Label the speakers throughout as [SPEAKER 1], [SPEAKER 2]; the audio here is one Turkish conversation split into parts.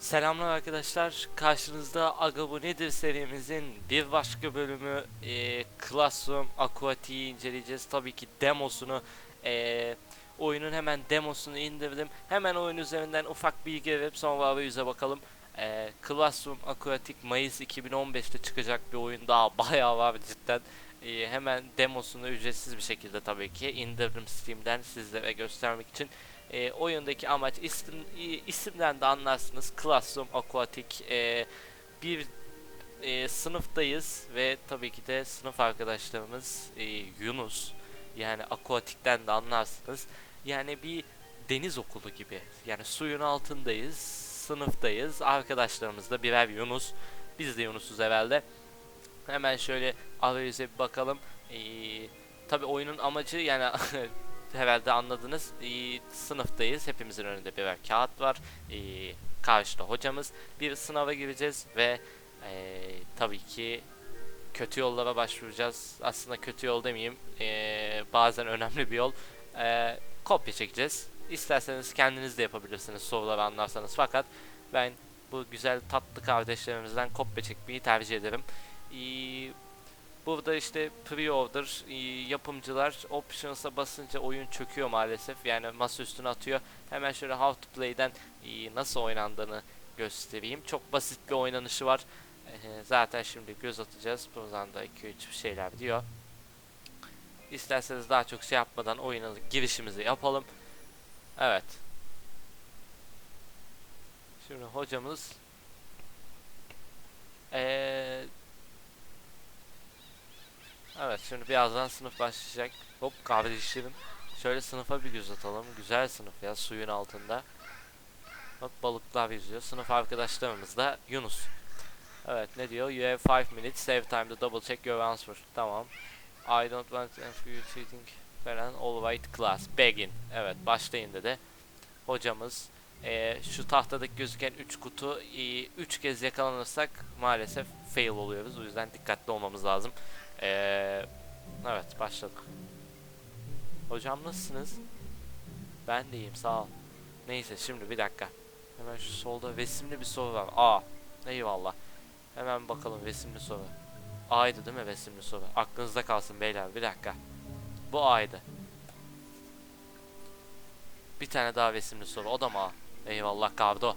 [SPEAKER 1] Selamlar arkadaşlar. Karşınızda Aga bu nedir serimizin bir başka bölümü e, Classroom Aquatic'i inceleyeceğiz. Tabii ki demosunu e, oyunun hemen demosunu indirdim. Hemen oyun üzerinden ufak bilgi verip sonra arayüze bakalım. E, Classroom Aquatic Mayıs 2015'te çıkacak bir oyun daha bayağı var cidden. E, hemen demosunu ücretsiz bir şekilde tabii ki indirdim Steam'den sizlere göstermek için. E, oyundaki amaç isim, isimden de anlarsınız. Classroom Aquatic e, bir e, sınıftayız ve tabii ki de sınıf arkadaşlarımız e, Yunus. Yani Aquatic'ten de anlarsınız. Yani bir deniz okulu gibi. Yani suyun altındayız, sınıftayız. Arkadaşlarımız da birer Yunus. Biz de Yunus'uz herhalde. Hemen şöyle arayüze bir bakalım. Ee, tabii oyunun amacı yani herhalde anladınız. Ee, sınıftayız. Hepimizin önünde birer kağıt var. Ee, karşıda hocamız. Bir sınava gireceğiz ve ee, tabii ki kötü yollara başvuracağız. Aslında kötü yol demeyeyim. Ee, bazen önemli bir yol. Ee, kopya çekeceğiz. İsterseniz kendiniz de yapabilirsiniz soruları anlarsanız. Fakat ben bu güzel tatlı kardeşlerimizden kopya çekmeyi tercih ederim. Ee, Burada işte pre-order e, yapımcılar options'a basınca oyun çöküyor maalesef. Yani masa üstüne atıyor. Hemen şöyle how to play'den e, nasıl oynandığını göstereyim. Çok basit bir oynanışı var. Zaten şimdi göz atacağız. Buradan da 2-3 şeyler diyor. İsterseniz daha çok şey yapmadan oyuna girişimizi yapalım. Evet. Şimdi hocamız eee Evet şimdi birazdan sınıf başlayacak. Hop kardeşlerim. Şöyle sınıfa bir göz atalım. Güzel sınıf ya suyun altında. Bak balıklar yüzüyor. Sınıf arkadaşlarımız da Yunus. Evet ne diyor? You have 5 minutes. Save time to double check your answer. Tamam. I don't want you cheating falan. All right class. Begin. Evet başlayın dedi. Hocamız eee, şu tahtada gözüken 3 kutu 3 kez yakalanırsak maalesef fail oluyoruz. O yüzden dikkatli olmamız lazım. Ee, evet başladık. Hocam nasılsınız? Ben de iyiyim sağ ol. Neyse şimdi bir dakika. Hemen şu solda resimli bir soru var. Aa eyvallah. Hemen bakalım resimli soru. A'ydı değil mi resimli soru? Aklınızda kalsın beyler bir dakika. Bu A'ydı. Bir tane daha resimli soru o da mı A? Eyvallah Kardo.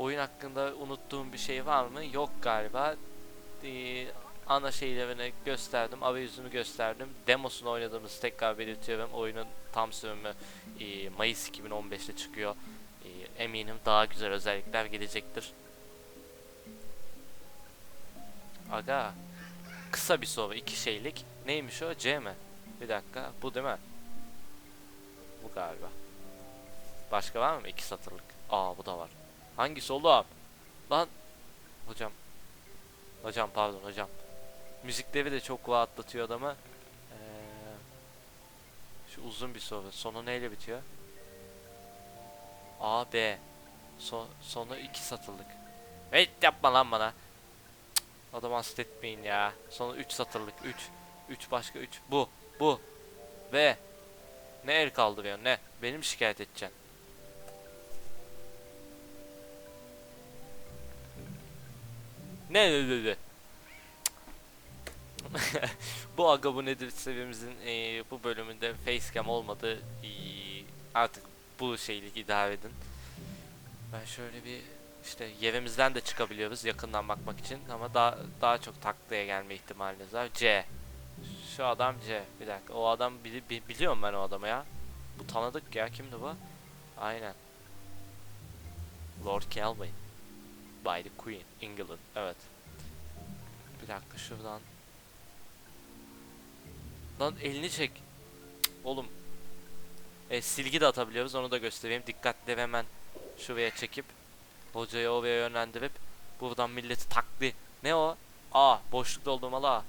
[SPEAKER 1] Oyun hakkında unuttuğum bir şey var mı? Yok galiba. Ee, ana şeylerini gösterdim, arayüzünü gösterdim. Demosunu oynadığımız tekrar belirtiyorum. Oyunun tam sürümü e, Mayıs 2015'te çıkıyor. E, eminim daha güzel özellikler gelecektir. Aga. Kısa bir soru, iki şeylik. Neymiş o? C mi? Bir dakika, bu değil mi? Bu galiba. Başka var mı? İki satırlık. Aa bu da var. Hangisi oğlum? Lan. Hocam. Hocam pardon hocam. Müzikleri de çok rahatlatıyor adamı. Ee, şu uzun bir soru. Sonu neyle bitiyor? A, B. So, sonu iki satırlık. Evet yapma lan bana. Cık, Adam hasta etmeyin ya. Sonu 3 satırlık. 3. 3 başka 3. Bu. Bu. Ve. Ne el kaldırıyorsun ne? Benim şikayet edeceksin. Ne ne ne? bu aga bu nedir seviyemizin eee, bu bölümünde facecam olmadı. Eee, artık bu şeylik idare edin. Ben şöyle bir işte yerimizden de çıkabiliyoruz yakından bakmak için ama daha daha çok taklaya gelme ihtimaliniz var. C. Şu adam C. Bir dakika. O adam bili, bi- biliyorum ben o adamı ya. Bu tanıdık ya. Kimdi bu? Aynen. Lord Kelvin. By the Queen, England. Evet. Bir dakika şuradan. Lan elini çek. Cık, Oğlum. E, silgi de atabiliyoruz. Onu da göstereyim. Dikkatli hemen şuraya çekip hocayı oraya yönlendirip buradan milleti takli. Ne o? A. Boşlukta olduğum A.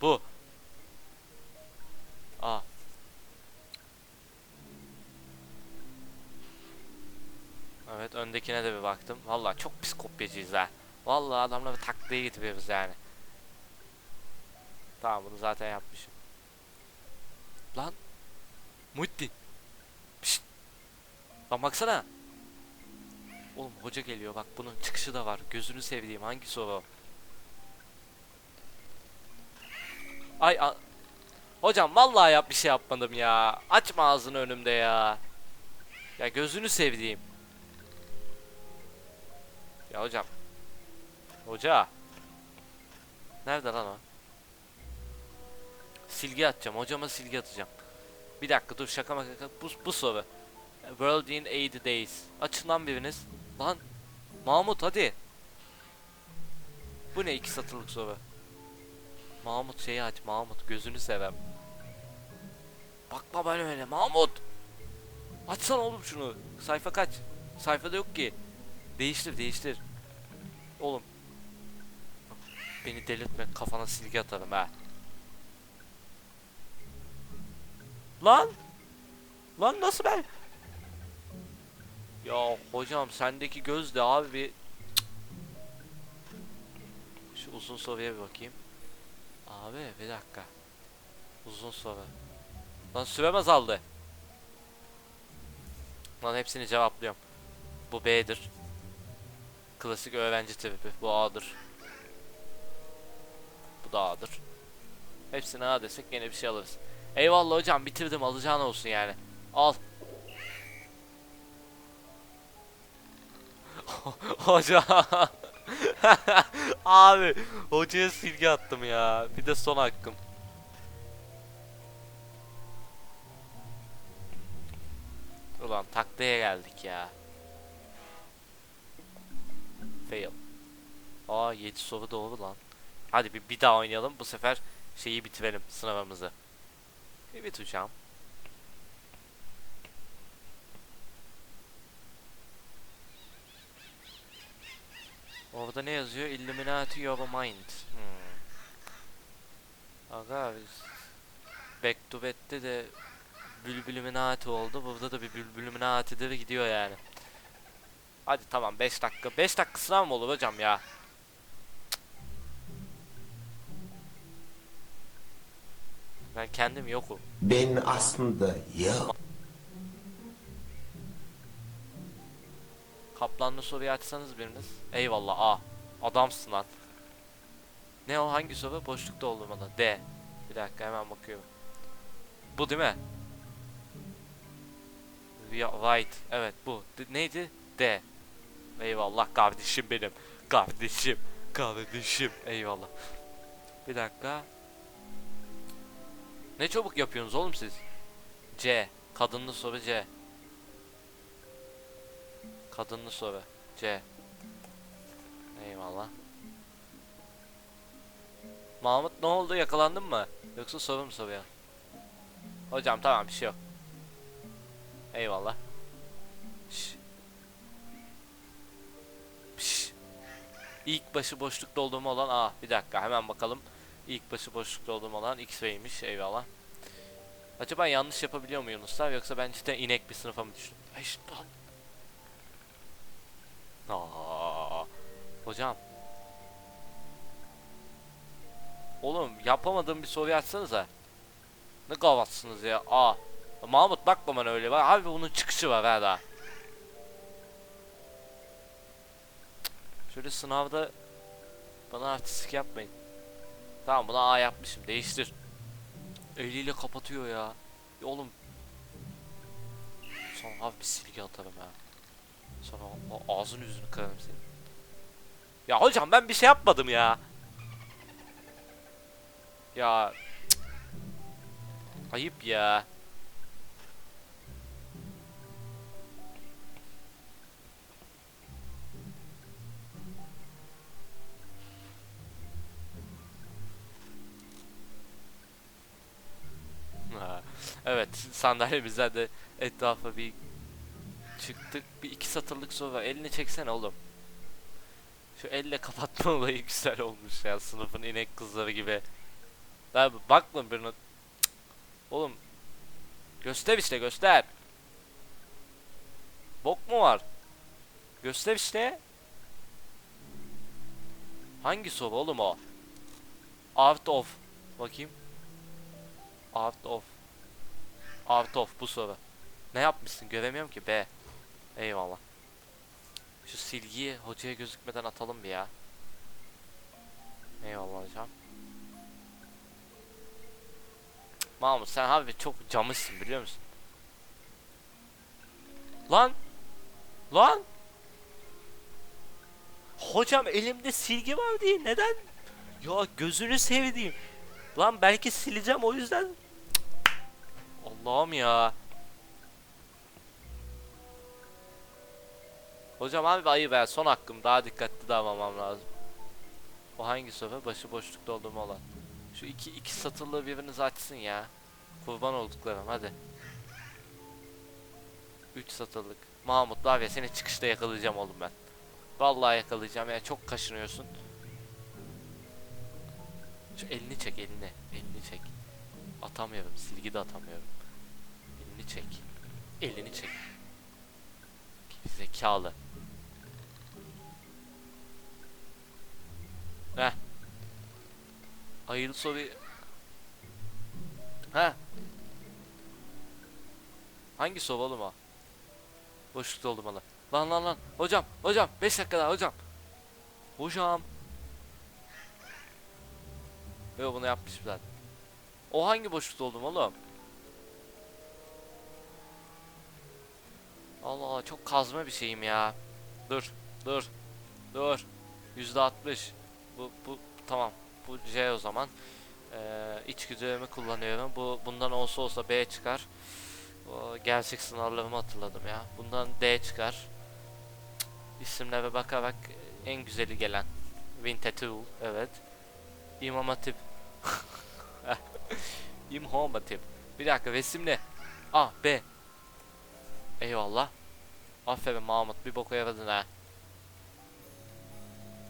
[SPEAKER 1] Bu. A. Evet öndekine de bir baktım. Vallahi çok pis kopyacıyız ha. Vallahi adamları taklaya getiriyoruz yani. Tamam bunu zaten yapmışım. Lan. Muhittin. Lan baksana. Oğlum hoca geliyor bak bunun çıkışı da var. Gözünü sevdiğim hangisi o? Ay a- Hocam vallahi yap bir şey yapmadım ya. Açma ağzını önümde ya. Ya gözünü sevdiğim. Ya hocam. Hoca. Nerede lan o? Silgi atacağım. Hocama silgi atacağım. Bir dakika dur şaka maka. Bu, bu soru. World in 80 days. Açın lan biriniz. Lan. Mahmut hadi. Bu ne iki satırlık soru? Mahmut şeyi aç. Mahmut gözünü sevem. Bakma ben öyle. Mahmut. Açsana oğlum şunu. Sayfa kaç? Sayfada yok ki. Değiştir değiştir. Oğlum. Beni delirtme kafana silgi atarım ha. Lan. Lan nasıl ben? Ya hocam sendeki göz de abi bir. Şu uzun soruya bir bakayım. Abi bir dakika. Uzun soru. Lan sürem azaldı. Lan hepsini cevaplıyorum. Bu B'dir. Klasik öğrenci tipi. Bu A'dır. Bu da A'dır. Hepsine A desek yine bir şey alırız. Eyvallah hocam bitirdim alacağın olsun yani. Al. Hoca. Abi hocaya silgi attım ya. Bir de son hakkım. Ulan taklaya geldik ya. Fail. Aa 7 soru doğru lan. Hadi bir, bir daha oynayalım. Bu sefer şeyi bitirelim sınavımızı. Evet hocam. Orada ne yazıyor? Illuminati your mind. Hmm. Aga biz Back to Bed'de de Bülbülüminati oldu. Burada da bir Bülbülüminati'dir gidiyor yani. Hadi tamam 5 dakika. 5 dakika sınav mı olur hocam ya? Ben kendim yokum.
[SPEAKER 2] Ben aslında yok.
[SPEAKER 1] Kaplanlı soruyu açsanız biriniz. Eyvallah A. Adamsın lan. Ne o hangi soru? Boşlukta doldurmalı. D. Bir dakika hemen bakıyorum. Bu değil mi? Right. Evet bu. D- neydi? D. Eyvallah kardeşim benim. Kardeşim. Kardeşim. Eyvallah. Bir dakika. Ne çabuk yapıyorsunuz oğlum siz? C. Kadınlı soru C. Kadınlı soru. C. Eyvallah. Mahmut ne oldu yakalandın mı? Yoksa soru mu soruyor? Hocam tamam bir şey yok. Eyvallah. İlk başı boşluk doldurma olan A. Bir dakika hemen bakalım. İlk başı boşluk doldurma olan X-Ray'miş. Eyvallah. Acaba yanlış yapabiliyor mu Yunuslar yoksa ben cidden inek bir sınıfa mı düştüm? Ay işte hocam. Oğlum yapamadığım bir soru açsanıza. Ne gavatsınız ya? Aa. Mahmut bakma bana öyle. Bak abi bunun çıkışı var ha daha. Şöyle sınavda bana artistik yapmayın. Tamam buna A yapmışım. Değiştir. Eliyle kapatıyor ya. ya oğlum. Sonra abi bir silgi atarım ya. Sonra ağzını yüzünü kırarım senin. Ya hocam ben bir şey yapmadım ya. Ya cık. ayıp ya. Sandalyemizden de etrafa bir çıktık. Bir iki satırlık soru. Elini çeksene oğlum. Şu elle kapatma olayı güzel olmuş ya sınıfın inek kızları gibi. Abi bakma birine. Oğlum. Göster işte göster. Bok mu var? Göster işte. Hangi soru oğlum o? Out of. Bakayım. Out of. Out of bu soru. Ne yapmışsın göremiyorum ki B. Eyvallah. Şu silgiyi hocaya gözükmeden atalım bir ya. Eyvallah hocam. Mahmut sen abi çok camışsın biliyor musun? Lan! Lan! Hocam elimde silgi var diye neden? Ya gözünü sevdiğim. Lan belki sileceğim o yüzden. Allah'ım ya. Hocam abi ayı ben son hakkım daha dikkatli davranmam lazım. O hangi sofa? Başı boşlukta olduğum olan. Şu iki iki satırlı biriniz açsın ya. Kurban olduklarım hadi. Üç satırlık. Mahmut ya seni çıkışta yakalayacağım oğlum ben. Vallahi yakalayacağım ya çok kaşınıyorsun. Şu elini çek elini. Elini çek. Atamıyorum. Silgi de atamıyorum. Elini çek. Elini çek. Zekalı. Heh. Hayırlı soru. Heh. Hangi soru oğlum o? Boşlukta olmalı. Lan lan lan. Hocam, hocam. 5 dakika daha hocam. Hocam. Yo bunu yapmış zaten. O hangi boşlukta oldum oğlum? Allah Allah çok kazma bir şeyim ya. Dur, dur, dur. Yüzde altmış. Bu, bu tamam. Bu C o zaman. Ee, içgüdülerimi kullanıyorum. Bu bundan olsa olsa B çıkar. O gerçek sınavlarımı hatırladım ya. Bundan D çıkar. Cık, İsimlere bakarak en güzeli gelen. Wintetul, evet. İmam Hatip. Bir dakika resimle. A, B. Eyvallah. Aferin Mahmut bir boka yaradın ha.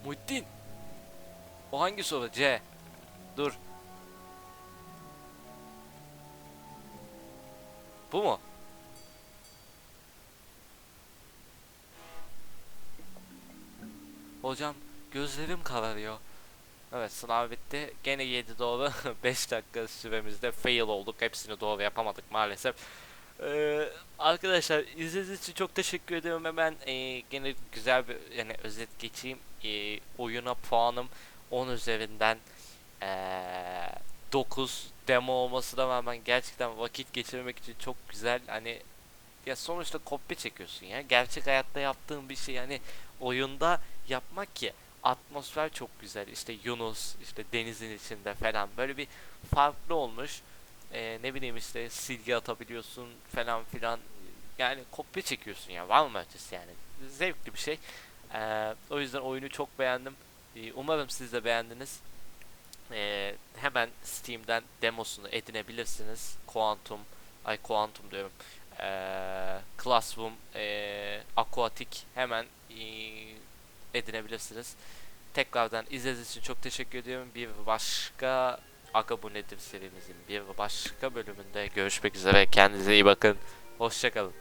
[SPEAKER 1] Muhittin. O hangi soru? C. Dur. Bu mu? Hocam gözlerim kararıyor. Evet sınav bitti. Gene 7 doğru. 5 dakika süremizde fail olduk. Hepsini doğru yapamadık maalesef. Ee, arkadaşlar izlediğiniz için çok teşekkür ediyorum. Hemen e, gene güzel bir yani özet geçeyim. E, oyuna puanım 10 üzerinden e, 9 demo olmasına rağmen gerçekten vakit geçirmek için çok güzel. Hani ya sonuçta kopya çekiyorsun ya. Gerçek hayatta yaptığın bir şey yani oyunda yapmak ki atmosfer çok güzel. İşte Yunus, işte denizin içinde falan böyle bir farklı olmuş. Ee, ne bileyim işte silgi atabiliyorsun falan filan. Yani kopya çekiyorsun ya. Var mı ötesi yani? Zevkli bir şey. Ee, o yüzden oyunu çok beğendim. Ee, umarım siz de beğendiniz. Ee, hemen Steam'den demosunu edinebilirsiniz. Quantum, ay Quantum diyorum. Ee, Classroom, ee, Aquatic hemen ee, edinebilirsiniz. Tekrardan izlediğiniz için çok teşekkür ediyorum. Bir başka Aga bu nedir serimizin bir başka bölümünde görüşmek üzere. Kendinize iyi bakın. Hoşçakalın.